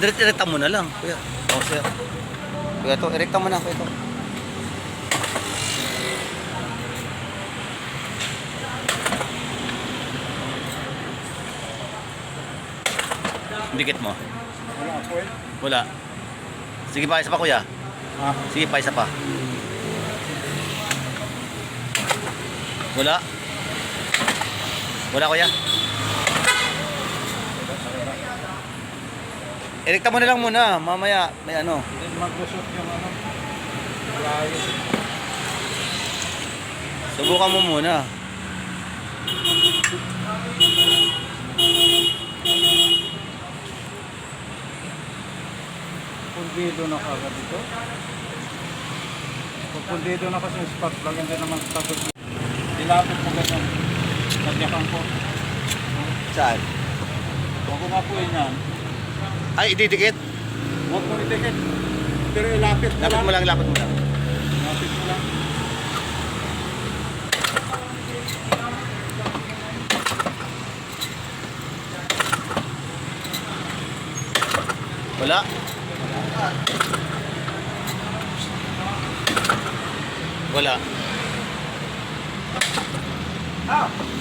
direct erekta mo na lang. Kuya. Oh, sir. Kuya to, erekta mo na, kuya to. Dikit mo. Wala eh. Wala. Sige pa, isa pa kuya. Ha? Sige pa, isa pa. Wala. Wala kuya. Erekta mo na lang muna, mamaya may ano. Hindi maglusot yung ano. Layo. Subukan mo muna. Pundido na kagad ito. Pundido na kasi yung spark plug, hindi naman tapos. Dilapit mo ganyan. Nagyakan ko. Saan? Po yun yan. Ay, ididikit. Huwag mo itikit. Pero ilapit mo Lapit lang. mo lang, lapit mo lang. Lapit mo lang. Wala. Wala.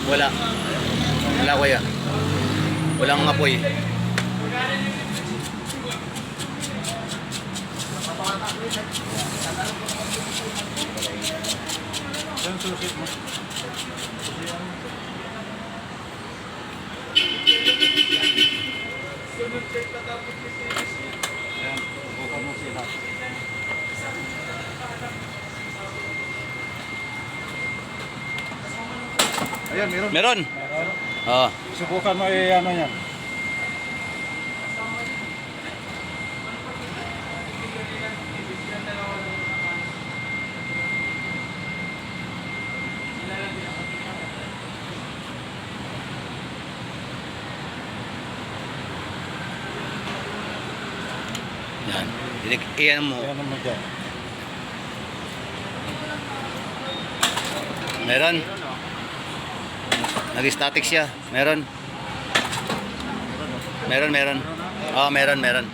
Wala. Wala kuya. Walang apoy. Yan susit mo. Yan, subukan mo sila. Ayan, meron. Meron. Meron. Oo. Subukan mo eh, ano yan. Yan. Didik, iyan mo. Ayan mo dyan. Meron. Nag-static siya. Meron. Meron, meron. Oo, meron, meron.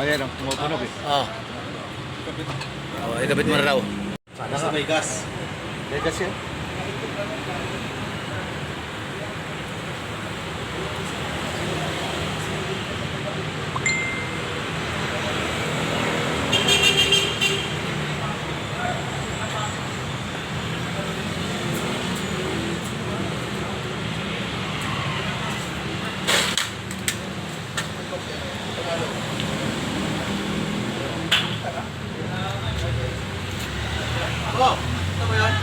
Ayan, ang tumutunog eh. Oo. Oh, ikabit mo na raw. Sana may gas. May gas yan. Oh, ito mo yan?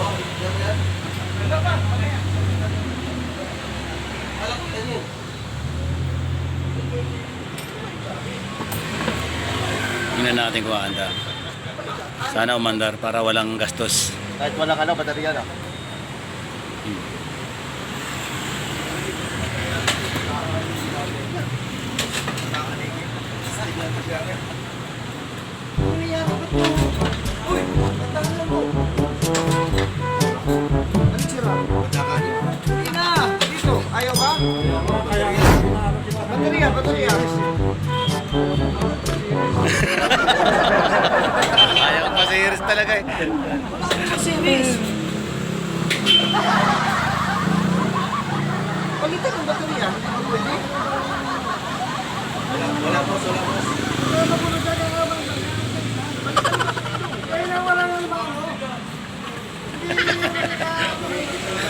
Oh, ito mo yan? Alam ko yan yun. Tingnan natin kung aanda. Sana umandar para walang gastos. Kahit walang ano, baterya na. Ayaw talaga eh. Series. Palitan ang baterya. Pwede? Wala po, wala po.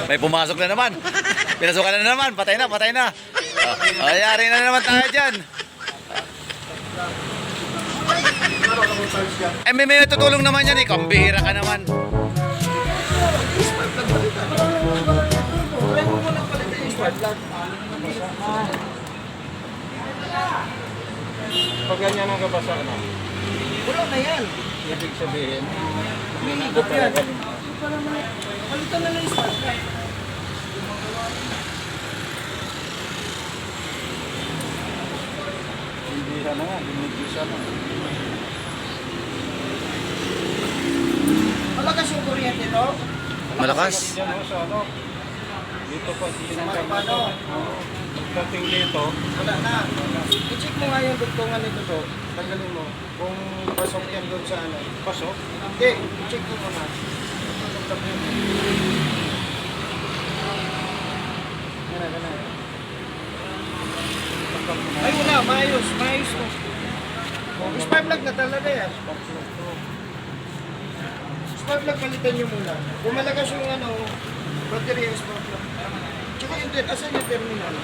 May pumasok na naman. Pinasukan na naman. Patay na, patay na. Oh, ayari na naman tayo dyan. Eh, may, may tutulong naman yan eh. Kambihira ka naman. Pag ganyan ang kabasa na, Wala na yan. ibig sabihin, Minigop yan. Palitan na lang yung spark plug. hindi na nga, binigisa na. Malakas yung kuryente, no? Malakas. Sa ano, dito pa, Sa sinangkang ano? Oo. pagdating dito, Wala na. I-check mo nga yung dugtungan nito to. Tanggalin mo. Kung pasok yan doon sa ano. pasok. Hindi, i-check mo muna. Pasok mo. Ganun, ganun. Ay, wala. Maayos. Maayos to. Oh, spark plug na talaga yan. Spark plug palitan nyo muna. Kung malakas yung ano, battery yung spark plug. Tsaka yung, asan yung terminal?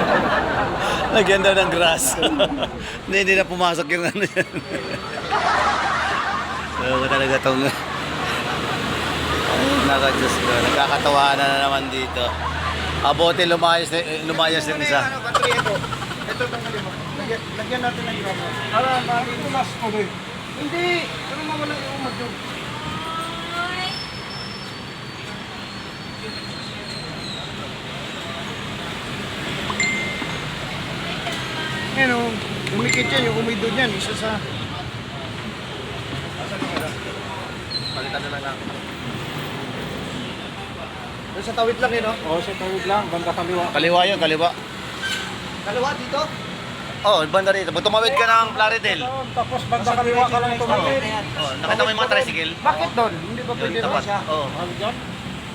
Lagyan daw ng grass. hindi, hindi na pumasok yung ano yan. so, talaga tong... Naka-Diyos ko. Nagkakatawanan na naman dito. Abote lumayas, eh, lumayas yung isa. Ano, battery ito. Ito tanggalin mo. Lagyan, lagyan natin ng gramo. Para maikulas ko rin. Hindi! Ano mawala yung umadyog? Yan o, umikit yan, yung umido niyan, isa sa... Palitan na lang lang. Doon sa tawid lang yun, no? O, sa tawid lang, banda kaliwa. Kaliwa yun, kaliwa. Kalawa dito? Oo, oh, banda rito. Pag tumawid ka ng Plaridel, Tapos banda kaliwa ka lang tumawid. oh, nakita mo yung mga tricycle? Bakit doon? Hindi ba pwede doon siya? Oo, Ano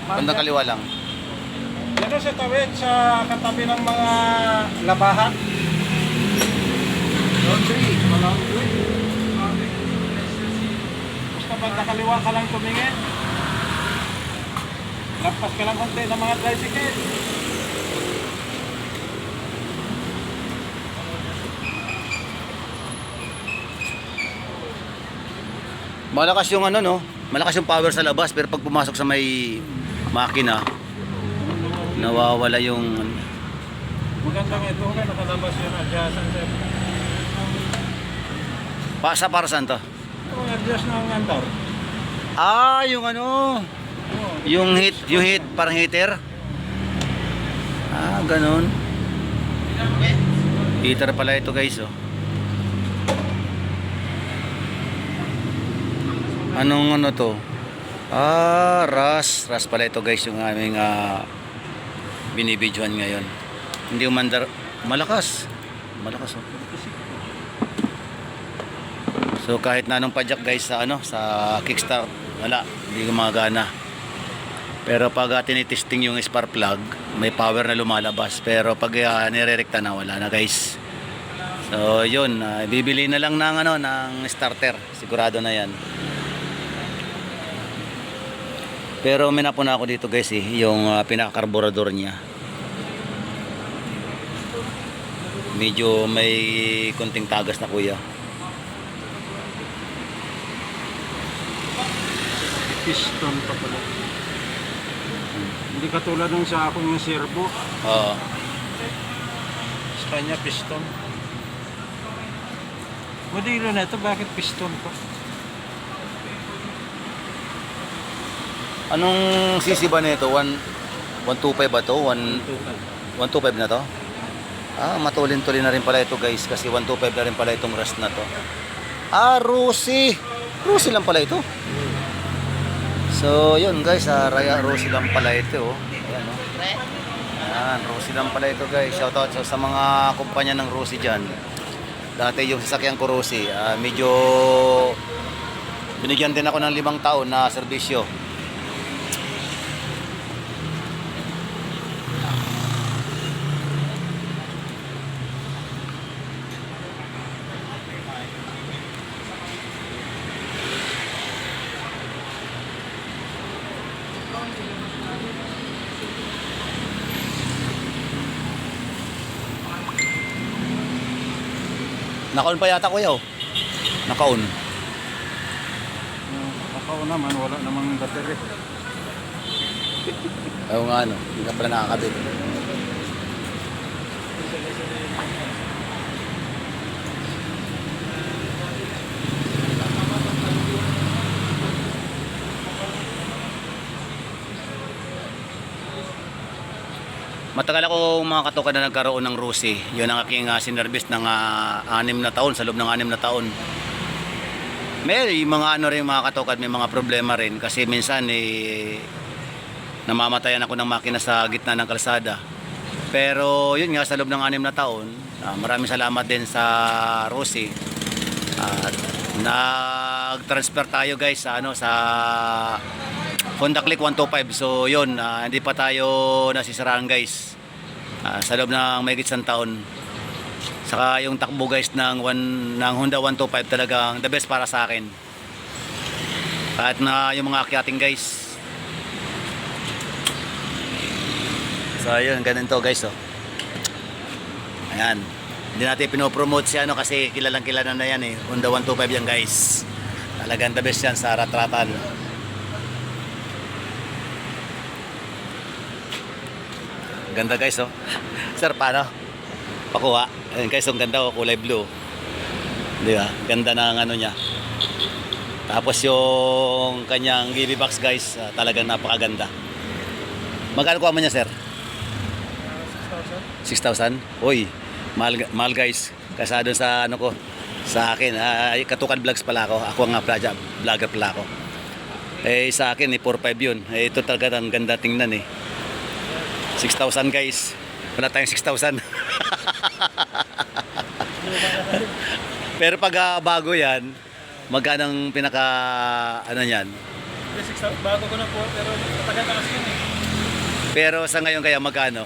bandang kaliwa lang. Yan sa tawid, sa katabi ng mga labahan. Laundry. Basta banda kaliwa ka lang tumingin. Lampas ka lang konti ng mga tricycle. Malakas yung ano, no? Malakas yung power sa labas, pero pag pumasok sa may makina, nawawala yung... Magandang ito nga, nakalabas yung adjustan sir. Pa, sa para saan to? Ang adjust ng andar. Ah, yung ano, yung heat, yung heat, parang heater. Ah, ganun. Heater pala ito guys, oh. Anong ano to? Ah, ras. Ras pala ito guys, yung aming ah, binibidyoan ngayon. Hindi umandar. Malakas. Malakas, oh. So kahit na anong padyak guys sa ano sa kickstart wala hindi gumagana. Pero pag uh, tinitesting yung spark plug, may power na lumalabas. Pero pag uh, nirerekta na wala na guys. So yun, ah, bibili na lang ng ano ng starter. Sigurado na 'yan. Pero may napuna ako dito guys eh, yung uh, pinaka-carburetor niya. Medyo may konting tagas na kuya. Piston pa pala. Hindi katulad nung sa akin yung servo. Oo. Sa kanya piston. Modelo na ito, bakit piston pa? Anong CC ba nito? 1 125 ba to? 1 125 na to? Ah, matulin-tulin na rin pala ito guys kasi 125 na rin pala itong rust na to. Ah, Rusi. Rusi lang pala ito. So, yun guys, ah, Raya Rusi lang pala ito. Oh. Ayan, oh. Ayan, Rusi lang pala ito guys. Shoutout sa, sa mga kumpanya ng Rusi dyan. Dati yung sasakyan ko Rusi, ah, medyo binigyan din ako ng limang taon na serbisyo. Nakaon pa yata kuya oh. Nakaon. Ako naman, wala namang battery. Ayaw nga ano, hindi ka pala nakakabit. Matagal ako mga katukan na nagkaroon ng Rusi. Yun ang aking uh, sinervice ng ah, anim na taon, sa loob ng anim na taon. May mga ano rin mga katukan, may mga problema rin. Kasi minsan eh, namamatayan ako ng makina sa gitna ng kalsada. Pero yun nga, sa loob ng anim na taon, ah, maraming salamat din sa Rusi. At nag-transfer tayo guys sa ano sa Honda Click 125. So yun, ah, hindi pa tayo nasisiraan guys. Ah, sa loob ng may isang taon. Saka yung takbo guys ng, one, ng Honda 125 talagang the best para sa akin. Kahit na yung mga akyating guys. So ayun, ganito guys oh. Ayan. Hindi natin pinopromote si ano kasi kilalang kilala na yan eh. Honda 125 yan guys. Talagang the best yan sa ratratan. Ganda guys oh. Sir, paano? Pakuha. Ayun guys, ang ganda oh, kulay blue. Di ba? Ganda ng ano niya. Tapos yung kanyang GB box guys, ah, talagang napakaganda. Magkano kuha mo niya, sir? 6,000? Uy, mahal, mahal guys. Kasado sa ano ko, sa akin. Ay, katukan vlogs pala ako. Ako nga vlogger pala ako. Eh, sa akin, eh, 4,500 yun. Eh, ito talaga ang ganda tingnan eh. 6,000 guys. Wala tayong 6,000. Pero pag ah, bago yan, magkano ang pinaka, ano yan? Bago ko na po, pero matagal na kasi yun eh. Pero sa ngayon kaya magkano?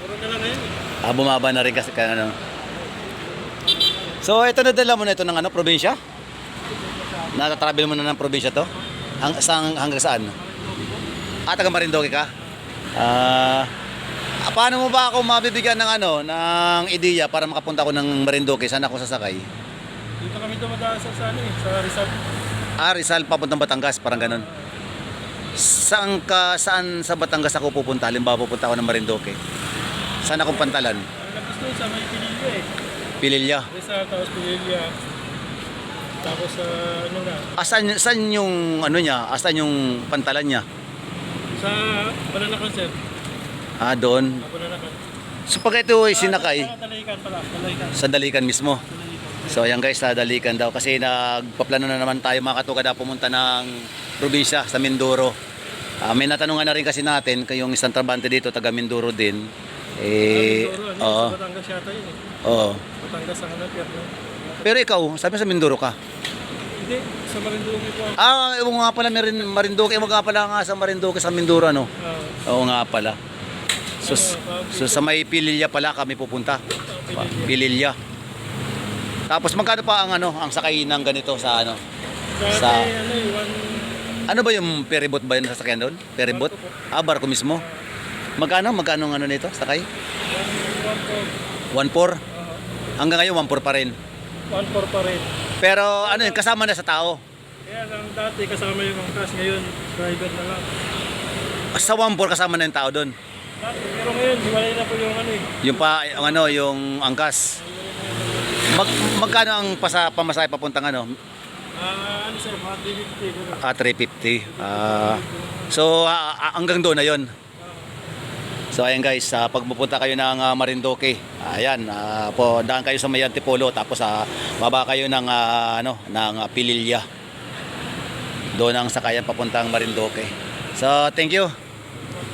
Puro na lang ngayon eh. Ah, bumaba na rin kasi ka, ano. So, ito na dala mo na ito ng ano, probinsya? Natatravel mo na ng probinsya to? Hang, saan, hanggang saan? Ah, taga Marindoque ka? Ah, ah, paano mo ba ako mabibigyan ng ano, ng ideya para makapunta ako ng Marindoque? Saan ako sasakay? Dito kami dumadaan sa, sa ano eh, sa Rizal. Ah, Rizal papuntang Batangas, parang ganun. Saan ka, saan sa Batangas ako pupunta? Halimbawa pupunta ako ng Marindoque. Saan akong pantalan? Ang doon sa may Pililya eh. Pililya. Rizal, tapos Pililya. Tapos sa ano na, Asan, saan yung ano niya? Asan yung pantalan niya? sa Balanakan sir. Ah, doon. So pag ito ay sinakay Sa Dalikan pala, sa Dalikan mismo. So ayan guys, sa Dalikan daw kasi nagpaplano na naman tayo mga katuka na pumunta ng probinsya sa Mindoro. Ah, may natanungan na rin kasi natin kayong isang trabante dito taga Mindoro din. Eh, oo. Sa Batangas yata yun eh. Oo. Batangas ang? Pero ikaw, sabi sa Mindoro ka. Hindi, sa Marinduque po. Ah, ewan nga pala Marin, Marinduque, ewan nga pala nga sa Marinduque sa Mindoro ano. Ah, Oo nga pala. So, so sa may Pililya pala kami pupunta. Pililya. Tapos magkano pa ang ano, ang sakay ng ganito sa ano? Sa, ano Ano ba yung ferryboat ba yun sa sakyan doon? Ferryboat? Ah, barko mismo. Magkano? Magkano ang ano nito? Sakay? one, one four. 1.4? Uh, Hanggang ngayon 1.4 pa rin. one four pa rin. Pero ano yun, kasama na sa tao. Kaya lang dati kasama yung angkas, ngayon driver na lang. Sa 1.4 kasama na yung tao doon. Dati, pero ngayon, hiwalay na po yung ano eh. Yung pa, ang ano, yung angkas. Mag, magkano ang pasa, pamasahe papuntang ano? Ah, ano sir, mga 350 gano'n. Ah, 350. Ah, so, ah, ah, hanggang doon na yon. So, ayan guys, uh, pag pupunta kayo ng ah, Marindoque, ayan, ah, po, daan kayo sa may Antipolo, tapos ah, baba kayo ng, ah, ano, ng ah, Pililya. Doon ang sakayan papuntang Marindoque. So, thank you.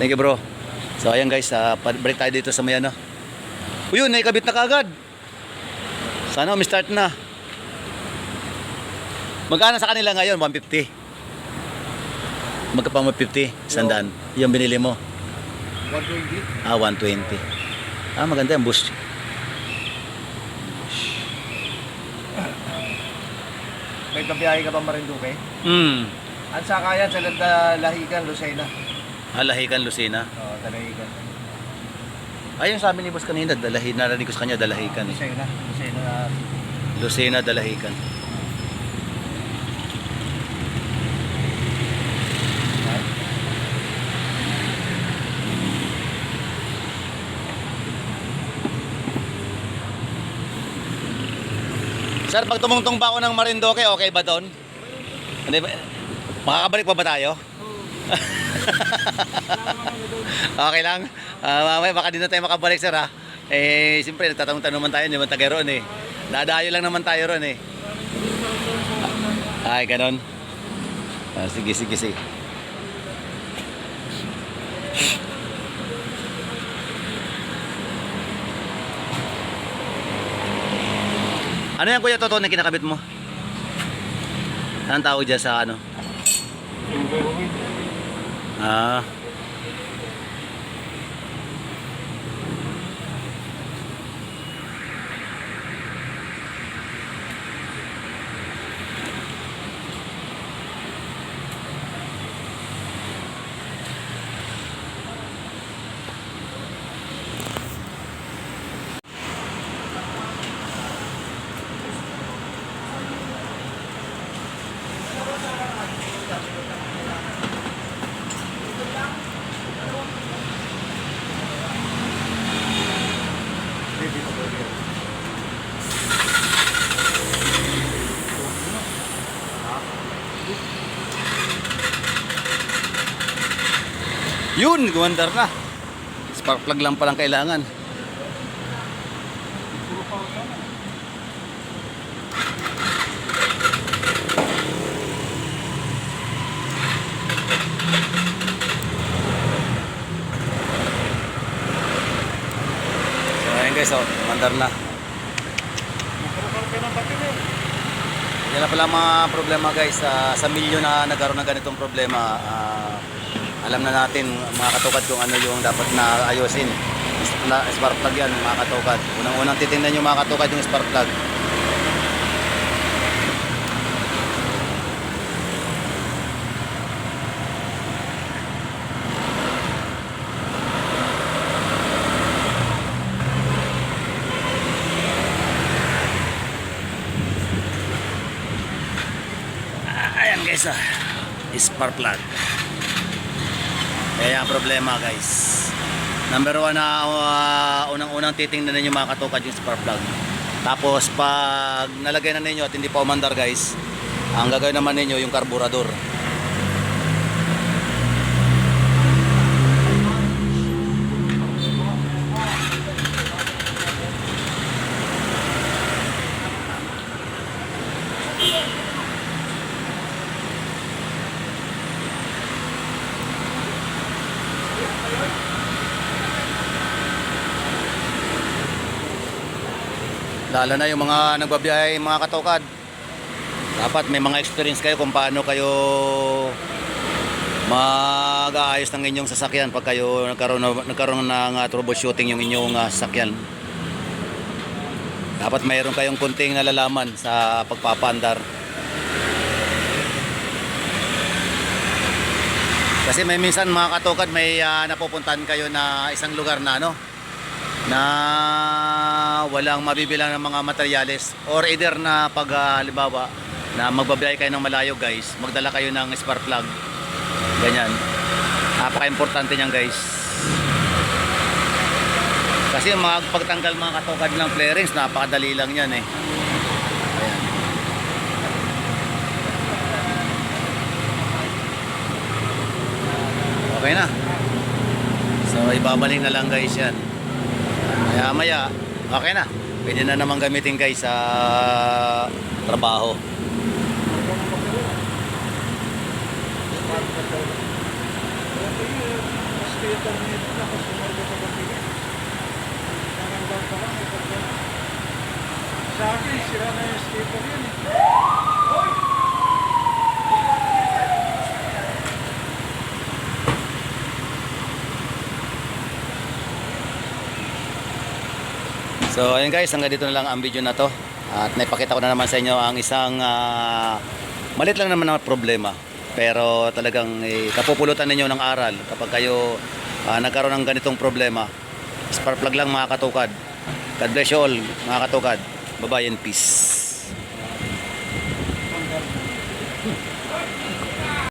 Thank you, bro. So, ayan guys, uh, break tayo dito sa may ano. Uyun, naikabit na kagad. Sana, may start na. Magkano sa kanila ngayon? 150. Magkapang 150, sandaan. Yung binili mo. 120. Ah, 120. Ah, maganda yung boost. May kabiyahe ka pa Marinduque? Hmm. Ang sakayan sa Lahigan, Lucena. Alahikan Lucena. Oo, Dalahigan. Ayun sabi ni boss kanina, dalahi, narinig ko sa kanya, dalahikan eh. Lucena. Lucena. Lucena, dalahikan. Sir, pag tumungtong ba ako ng Marindoque, okay ba doon? Hindi ba? Makakabalik pa ba tayo? okay lang? Ah, mamaya baka di na tayo makabalik sir ha. Eh, siyempre nagtatanong-tanong naman tayo, hindi naman taga roon eh. Dadayo lang naman tayo roon eh. Ay, ganon. Ah, sige, sige, sige. Ano yan kuya totoo na kinakabit mo? Anong tawag dyan sa ano? Ah. Yun, gumandar na. Spark plug lang palang kailangan. So ayun guys, oh, gumandar na. Yan na pala mga problema guys sa sa milyon na nagkaroon ng ganitong problema. ah, alam na natin mga katukad kung ano yung dapat na ayusin. Na spark plug yan mga katukad. Unang-unang titingnan yung mga katukad yung spark plug. Ah, Ayan guys ah. Spark plug. Kaya ang problema guys. Number one na uh, unang-unang titingnan ninyo mga katukad yung spark plug. Tapos pag nalagay na ninyo at hindi pa umandar guys, ang gagawin naman ninyo yung karburador. Lalo na yung mga nagbabiyahe mga katukad. Dapat may mga experience kayo kung paano kayo mag-aayos ng inyong sasakyan pag kayo nagkaroon, na- nagkaroon ng uh, troubleshooting yung inyong uh, sasakyan. Dapat mayroon kayong kunting nalalaman sa pagpapaandar. Kasi may minsan mga katukad may uh, napupuntahan kayo na isang lugar na ano na walang mabibilang ng mga materyales or either na pag ah, halimbawa na magbabiyahe kayo ng malayo guys magdala kayo ng spark plug. Ganyan. Napaka-importante niyan guys. Kasi magpagtanggal mga katukad ng flarings napakadali lang yan eh. Okay na. So ibabalik na lang guys yan Maya maya, okay na. Pwede na naman gamitin guys sa trabaho. Sa akin, sira na yung skater yun eh. So ayun guys, hanggang dito na lang ang video na to. At naipakita ko na naman sa inyo ang isang ah, malit lang naman na problema. Pero talagang eh, kapupulutan ninyo ng aral kapag kayo ah, nagkaroon ng ganitong problema. Spark plug lang mga katukad. God bless you all mga katukad. Bye bye and peace.